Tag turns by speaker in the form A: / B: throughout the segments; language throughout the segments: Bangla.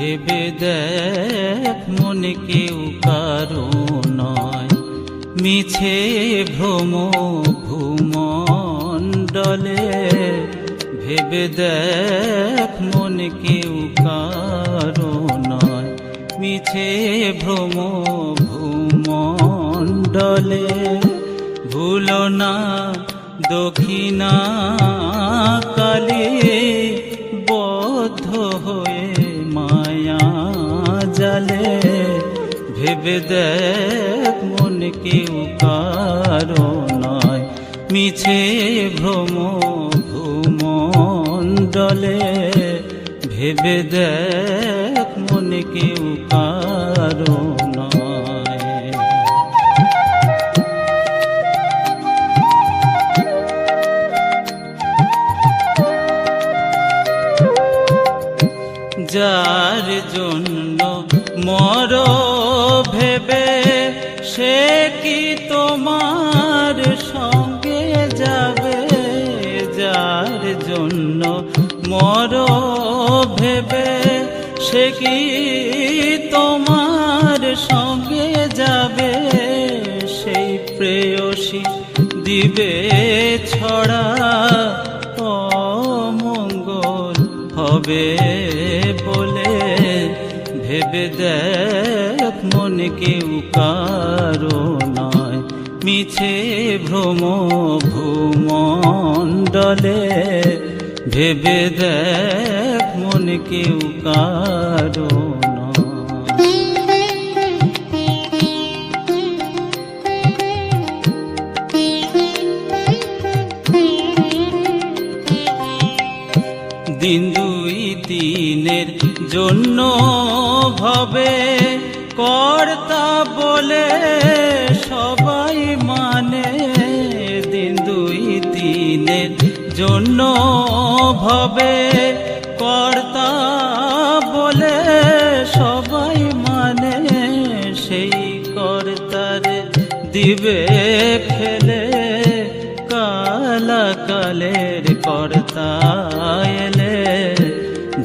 A: ভেবে দেখ মনে কেউ কারও নয়। মিছে ভ্রম ভূমণ্ডলে ভেবে দেখ মনে কেউ কারও নয়। মিছে ভ্রম ভূমণ্ডলে ভুলো না দক্ষিণা কালী। জালে ভেবে দেখ মন কেউ কারও নয়। মিছে ভ্রম ভূমণ্ডলে ভেবে দেখ মন কেউ কারও যার জন্য মর ভেবে সে কি তোমার সঙ্গে যাবে? যার জন্য মর ভেবে সে কি তোমার সঙ্গে যাবে? সেই প্রেয়সী দিবে ছড়া অমঙ্গল হবে। ভেবে দেখ মন কেউ কারও নয়। মিছে ভ্রম ভূমণ্ডলে ভেবে দেখ মন কেউ কারও নয় দিন দুই দিনের জন্য ভবে, কর্তা বলে সবাই মানে। দিন দুই দিনের জন্য ভবে, কর্তা বলে সবাই মানে। সেই কর্তার দিবে ফেলে কালা কালের কর্তা এলে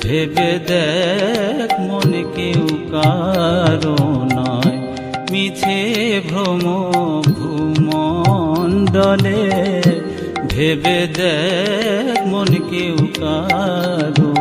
A: ভেবে দেখ মন কেউ কারও নয়। মিছে ভ্রম ভূমণ্ডলে ভেবে দেখ মন কেউ কারও